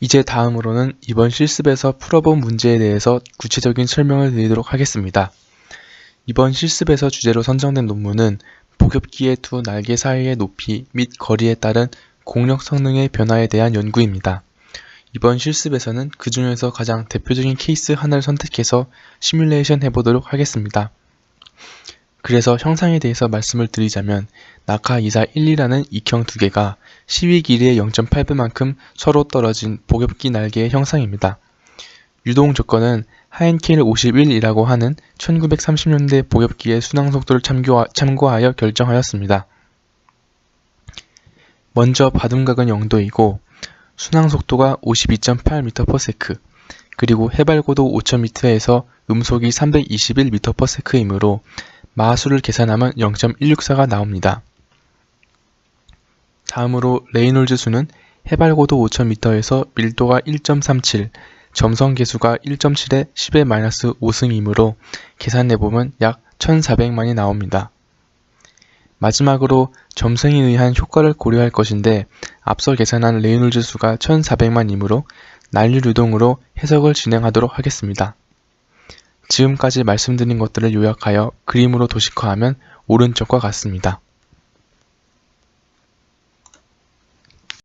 이제 다음으로는 이번 실습에서 풀어본 문제에 대해서 구체적인 설명을 드리도록 하겠습니다. 이번 실습에서 주제로 선정된 논문은 복엽기의 두 날개 사이의 높이 및 거리에 따른 공력 성능의 변화에 대한 연구입니다. 이번 실습에서는 그 중에서 가장 대표적인 케이스 하나를 선택해서 시뮬레이션 해보도록 하겠습니다. 그래서 형상에 대해서 말씀을 드리자면 나카 2412라는 익형 두 개가 시위 길이의 0.8배만큼 서로 떨어진 복엽기 날개의 형상입니다. 유동 조건은 하엔켈 51이라고 하는 1930년대 복엽기의 순항 속도를 참고하여 결정하였습니다. 먼저 바둠각은 0도이고 순항 속도가 52.8m/s 그리고 해발고도 5000m에서 음속이 321m/s이므로 마하수를 계산하면 0.164가 나옵니다. 다음으로 레이놀즈 수는 해발고도 5000m에서 밀도가 1.37, 점성계수가 1.7에 10의 5승이므로 계산해보면 약 1400만이 나옵니다. 마지막으로 점성에 의한 효과를 고려할 것인데 앞서 계산한 레이놀즈 수가 1400만이므로 난류류동으로 해석을 진행하도록 하겠습니다. 지금까지 말씀드린 것들을 요약하여 그림으로 도식화하면 오른쪽과 같습니다.